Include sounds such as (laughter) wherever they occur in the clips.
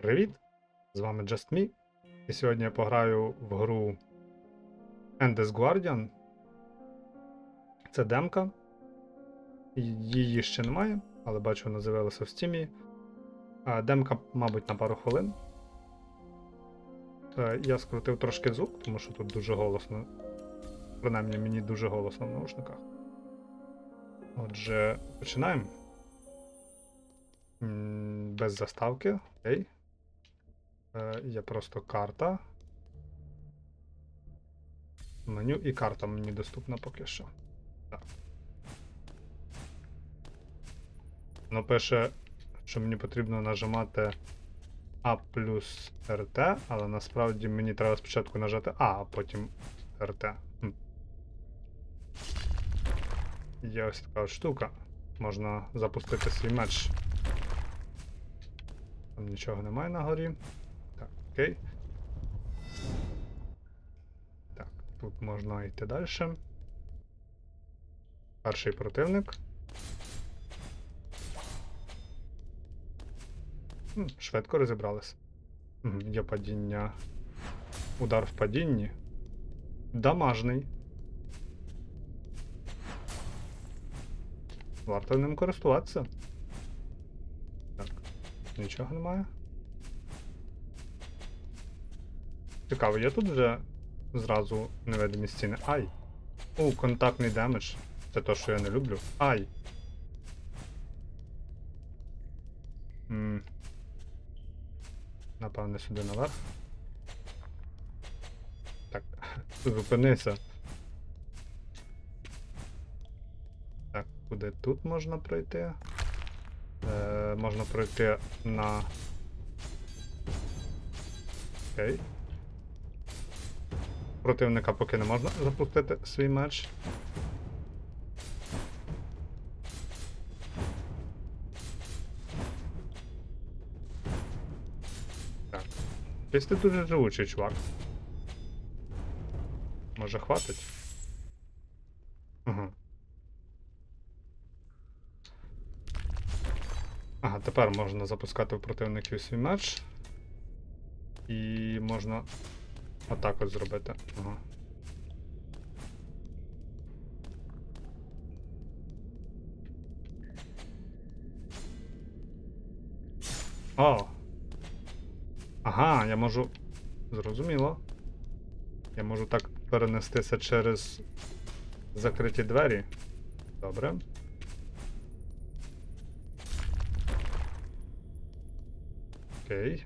Привіт! З вами Just Me. І сьогодні я пограю в гру Endless Guardian. Це демка. Її ще немає, але бачу, вона з'явилася в стімі. Демка, мабуть, на пару хвилин. Я скрутив трошки звук, тому що тут дуже голосно. Принаймні мені дуже голосно в наушниках. Отже, починаємо. Без заставки. Окей. Е, Є просто карта. Меню і карта мені доступна поки що. Так. Воно пише, що мені потрібно нажимати А плюс РТ, але насправді мені треба спочатку нажати А, а потім РТ. Є ось така от штука. Можна запустити свій меч. Там нічого немає на горі. Окей. Так, тут можна йти далі. Перший противник. М, Швидко розібрались. Є падіння. Удар в падінні. Дамажний. Варто ним користуватися. Так, нічого немає. Цікаво, є тут вже зразу невидимі стіни. Ай! У, контактний демедж. Це то, що я не люблю. Ай! М. Напевне, сюди наверх. Так, (laughs) зупинися. Так, куди тут можна пройти? Е, можна пройти на. Окей. Противника поки не можна запустити свій меч. Так. Ти дуже живучий, чувак. Може хватить? Ага. Ага, тепер можна запускати в противників свій меч. І можна отак от зробити. Ага. О! Ага, я можу. Зрозуміло. Я можу так перенестися через закриті двері. Добре. Окей.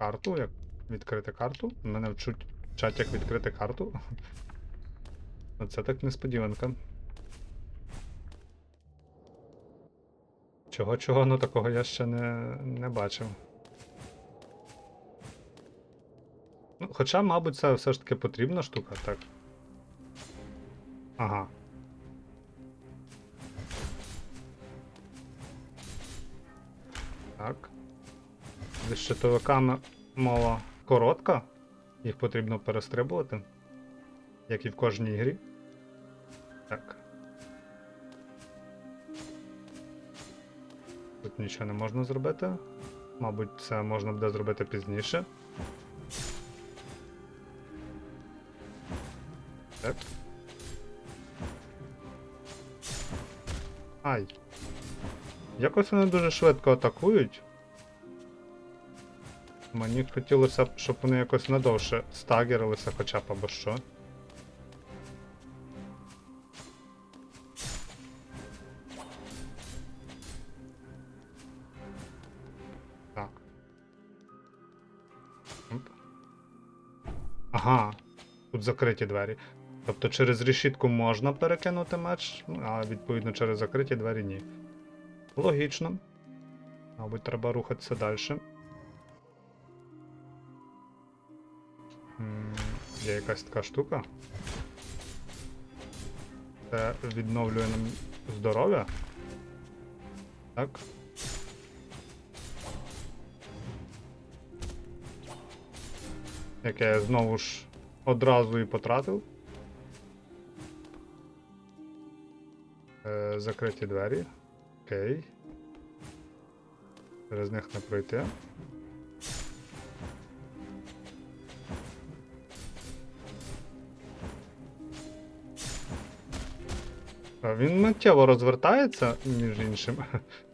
Карту, як відкрити карту. Мене вчуть вчать, як відкрити карту. Оце так несподіванка. Чого чого, ну такого я ще не, не бачив. Ну, хоча, мабуть, це все ж таки потрібна штука, так. Ага. Так. Щитовиками мова коротка. Їх потрібно перестрибувати. Як і в кожній грі. Так. Тут нічого не можна зробити. Мабуть, це можна буде зробити пізніше. Так. Ай. Якось вони дуже швидко атакують. Мені хотілося б, щоб вони якось надовше стагерилися хоча б або що. Так. Ага, тут закриті двері. Тобто через решітку можна перекинути меч, ну, а відповідно через закриті двері ні. Логічно. Мабуть, треба рухатися далі. Є якась така штука. Це відновлює нам здоров'я. Так. Яке я знову ж одразу і потратив. Е, закриті двері. Окей. Через них не пройти. Він миттєво розвертається, між іншим.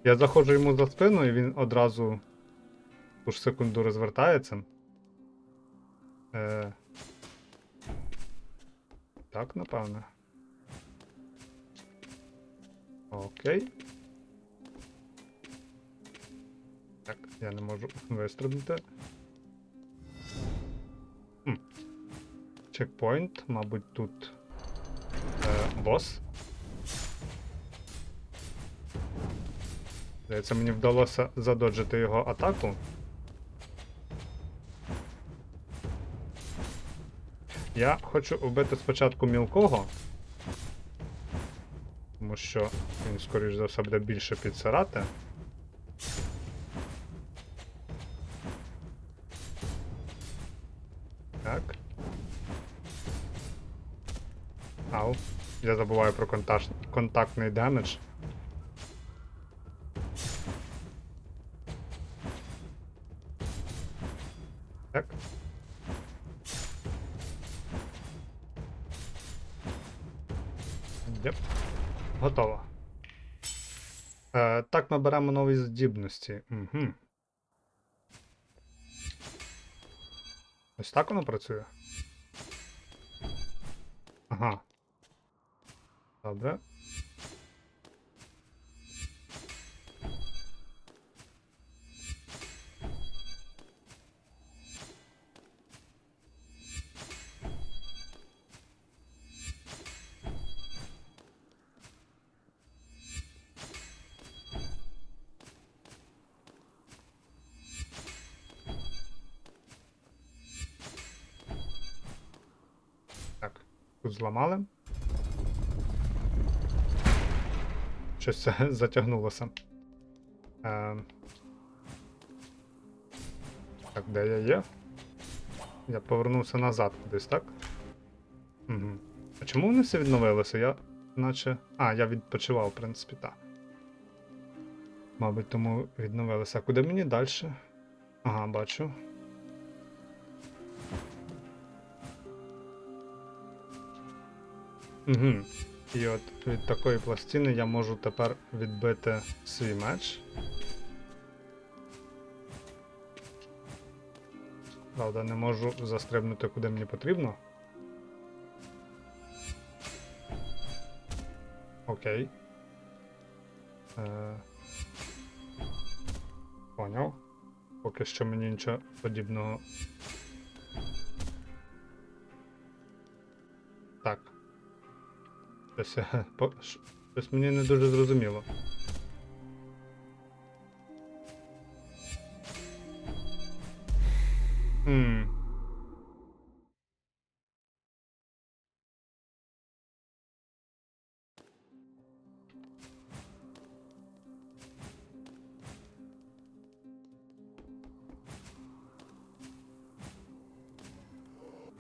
Я заходжу йому за спину, і він одразу ту ж секунду розвертається. Е... Так, напевно. Окей. Так, я не можу вистрибнути. Хм. Чекпоінт, мабуть, тут е, бос. Здається, мені вдалося задоджити його атаку. Я хочу вбити спочатку мілкого. Тому що він, скоріш за все, буде більше підсирати. Так. Ау. Я забуваю про контакт... контактний демедж. Е, так ми беремо нові здібності. Угу. Ось так воно працює. Ага. Добре. Тут зламали. Щось (laughs) затягнулося. Е... Так, де я є? Я повернувся назад кудись, так? Угу. А чому вони все відновилися? Я наче. А, я відпочивав, в принципі, так. Мабуть, тому відновилися. А куди мені далі? Ага, бачу. Угу. І от від такої пластини я можу тепер відбити свій меч. Правда, не можу застрибнути куди мені потрібно. Окей. Е... Поняв. Поки що мені нічого подібного. Щось, ш- щось мені не дуже зрозуміло.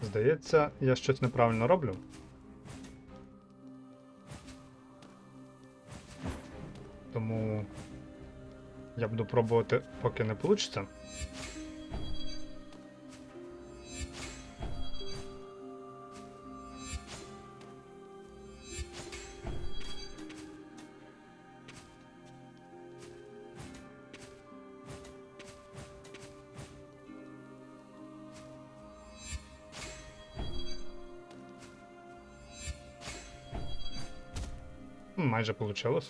Здається, я щось неправильно роблю. Я буду пробувати, поки не вийде. Майже вийшло.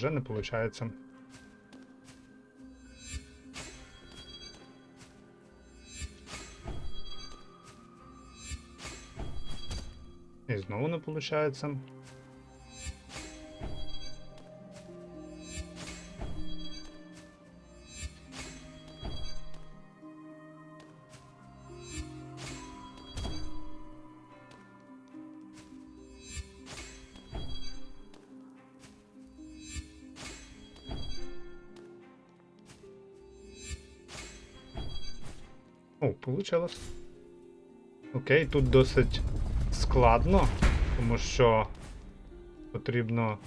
Уже не виходить. І знову не виходить. О, получилось. Окей, тут досить складно, тому що потрібно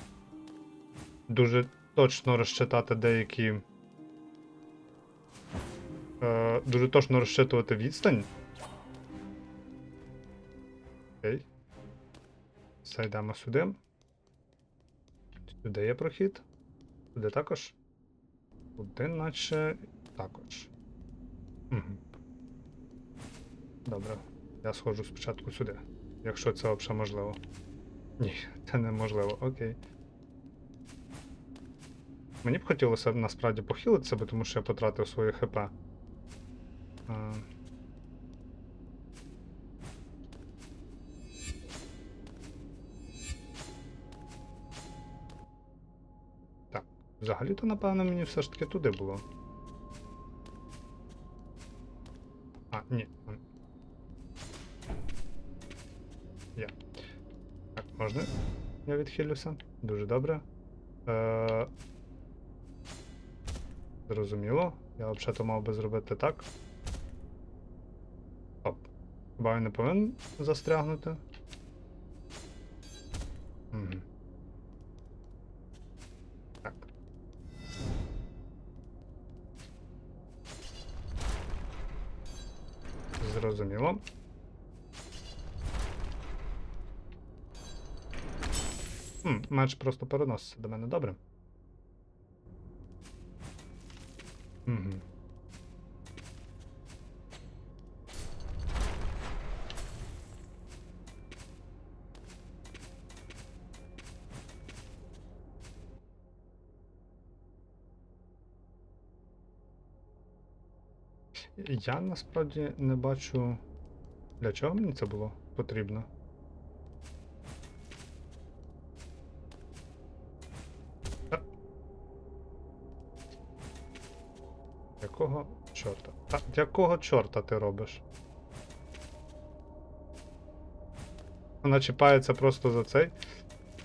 дуже точно розчитати деякі. Е, дуже точно розчитувати відстань. Окей. Все, сюди. Сюди є прохід. Сюди також. Туди наче також. Угу. Добре. Я сходжу спочатку сюди. Якщо це взагалі можливо. Ні, це неможливо, окей. Мені б хотілося насправді похилитися, бо тому що я потратив своє ХП. А... Так, взагалі-то, напевно, мені все ж таки туди було. А, ні. Можна? Я відхилюся. Дуже добре. Е... Зрозуміло. Я взагалі мав би зробити так. Оп. Хіба він не повинен застрягнути? Угу. Так. Зрозуміло. Хм, меч просто переноситься до мене, добре. Угу. Я насправді не бачу, для чого мені це було потрібно. Чорта? Та якого чорта ти робиш? Вона чіпається просто за цей.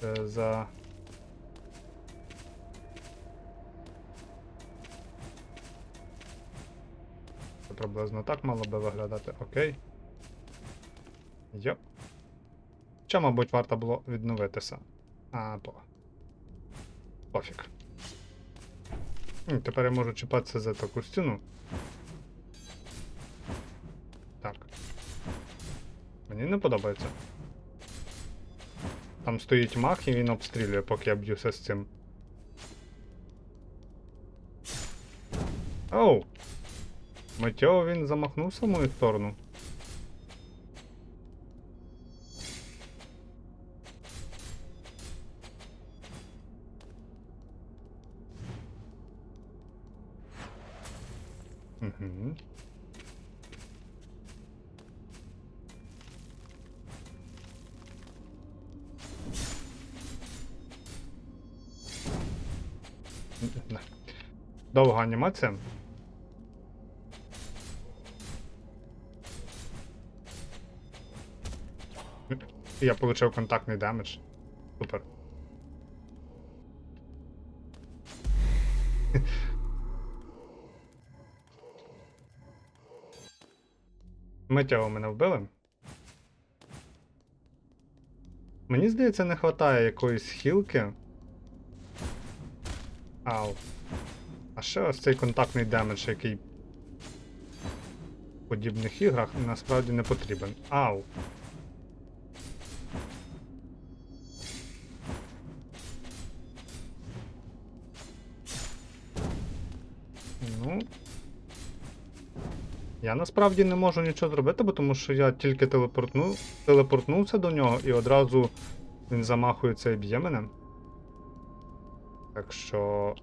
е, За. Це приблизно так мало би виглядати. Окей. Йоп. Чи, мабуть, варто було відновитися. А, по. Пофіг. Тепер я можу чіпатися за таку стіну. Так. Мені не подобається. Там стоїть мах і він обстрілює, поки я б'юся з цим. Оу! Миттєво він замахнувся в мою сторону. Угу. Довга анімація. Я получив контактний демедж. Миттєво мене вбили. Мені здається, не вистачає якоїсь хілки. Ау. А ще ось цей контактний демедж, який в подібних іграх насправді не потрібен. Ау. Насправді не можу нічого зробити, бо тому що я тільки телепортну... телепортнувся до нього і одразу він замахується і б'є мене. Так що.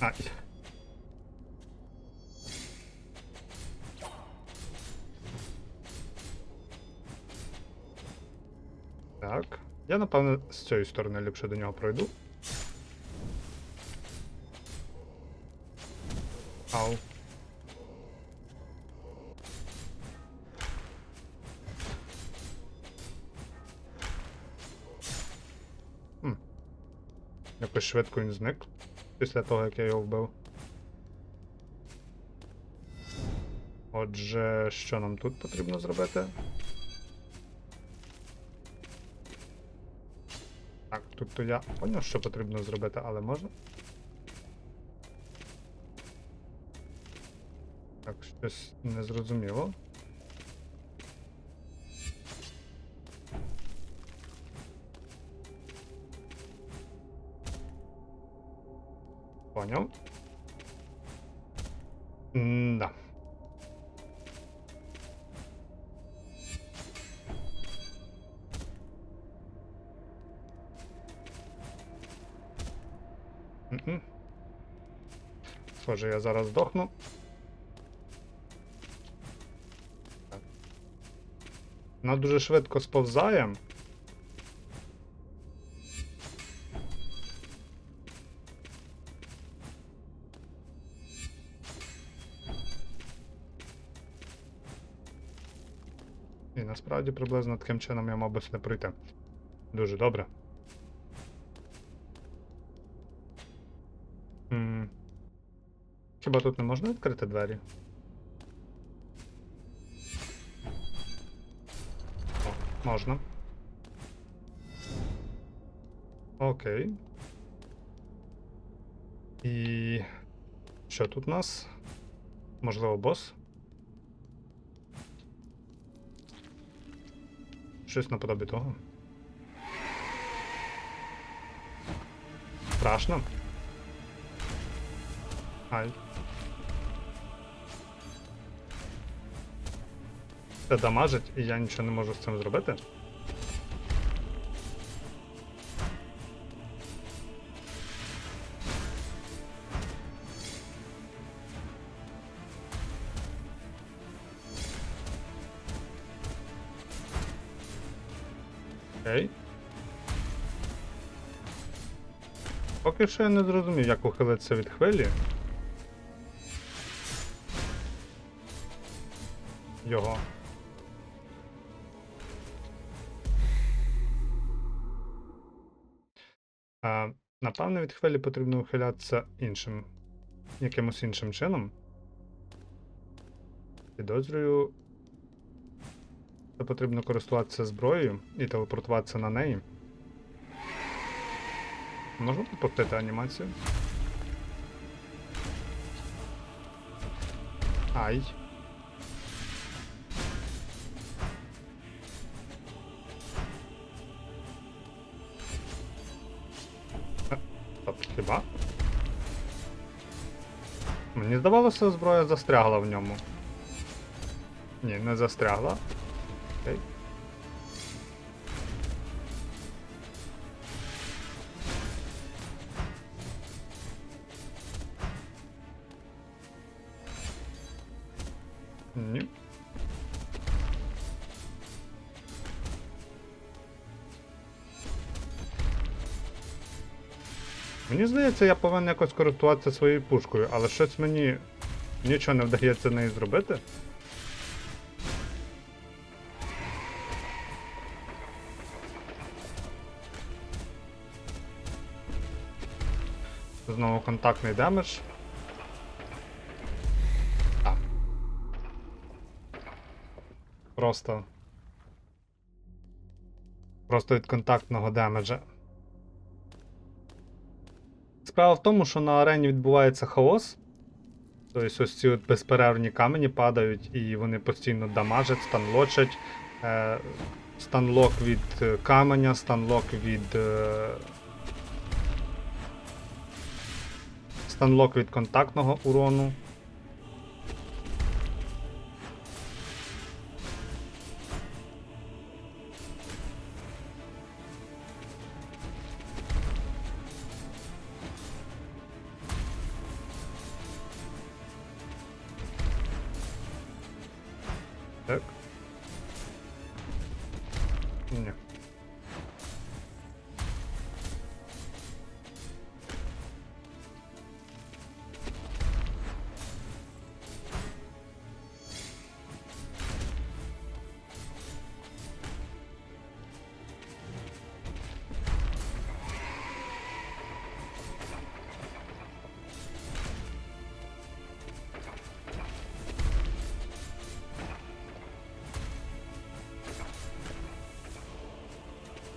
Ай. Я, напевно, з цієї сторони ліпше до нього пройду. Ау. Хм. Якось швидко він зник після того, як я його вбив. Отже, що нам тут потрібно зробити? То я поняв, що потрібно зробити, але можна? Так, щось незрозуміло. Поняв. Схоже, я зараз здохну. Вона дуже швидко сповзає. І насправді приблизно таким чином я би сюди пройти. Дуже добре. Хіба тут не можна відкрити двері? О, можна. Окей. І. Що тут у нас? Можливо, бос? Щось наподобі того. Страшно. Ай. Це дамажить, і я нічого не можу з цим зробити. Поки що я не зрозумів, як ухилитися від хвилі. Його. А, напевно, від хвилі потрібно ухилятися іншим. Якимось іншим чином. Підозрюю. Це потрібно користуватися зброєю і телепортуватися на неї. Можна повторити анімацію? Ай. Мені здавалося, зброя застрягла в ньому. Ні, не застрягла. Здається, я повинен якось користуватися своєю пушкою, але щось мені нічого не вдається нею зробити. Знову контактний демедж. А. Просто. Просто від контактного демеджа. Справа в тому, що на арені відбувається хаос. Тобто ось ці от безперервні камені падають і вони постійно дамажать, станлочать. Е, станлок від е, каменя, станлок від. Е, станлок від контактного урону.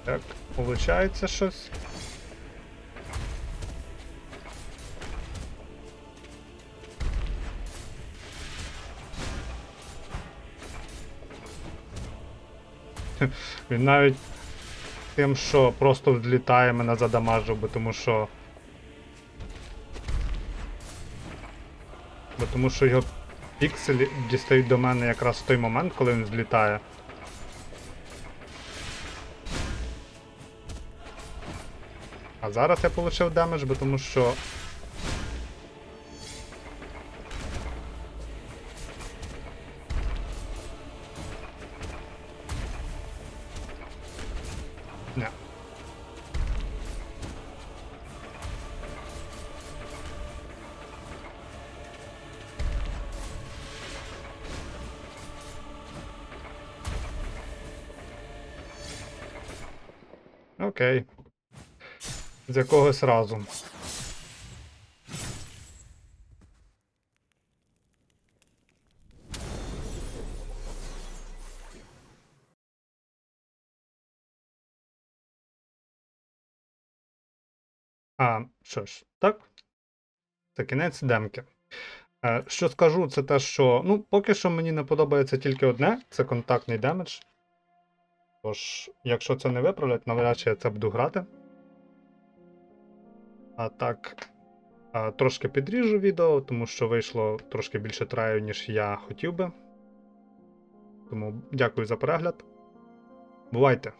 Так, виходить щось. (laughs) Він навіть тим, що просто взлітає, мене задамажив, бо тому що. Бо тому що його пікселі дістають до мене якраз в той момент, коли він злітає. Зараз я отримав демедж, бо тому що. З якогось разу. А, що ж, так. Це кінець демки. Е, що скажу, це те, що. Ну, поки що мені не подобається тільки одне це контактний демедж. Тож, якщо це не виправлять, навряд чи я це буду грати. А так, а, трошки підріжу відео, тому що вийшло трошки більше траю, ніж я хотів би. Тому дякую за перегляд. Бувайте!